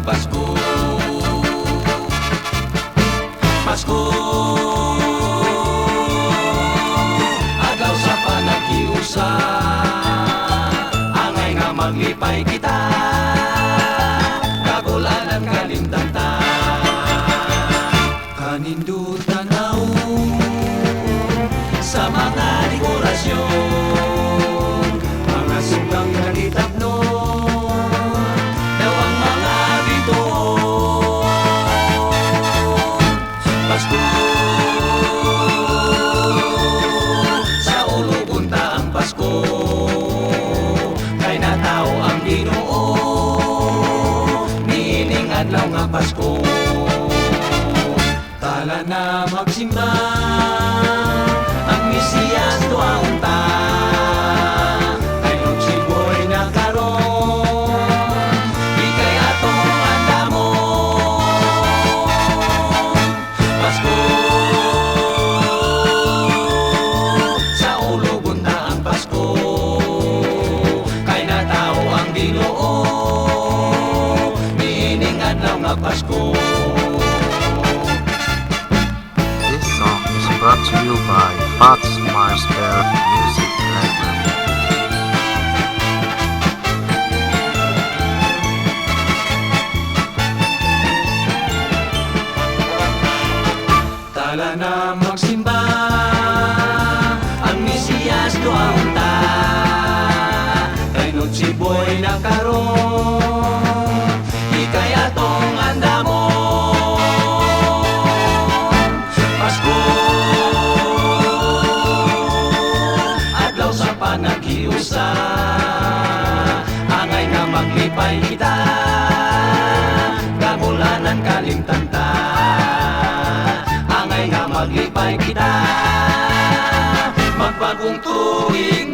Pasko. Pasko. Agaw sa panagiusa Angay nga maglipay kita. Kagulanan kalimdanta Kanindutan na sa mga dekorasyon. Adlaw nga Pasko. Tala na magsimba. Ang Mesiyas tuaon ta Adlaw Pasko This song is brought to you by Fats Marsberg Music Library. Tala na magsimba Ang Mesiyas doon ta Kay nun si Boy na Pasko Adlaw sa panagiusa Angay nga maglipay kita. Kagulanan kalimtanta Angay nga maglipay kita. Magpagong tuig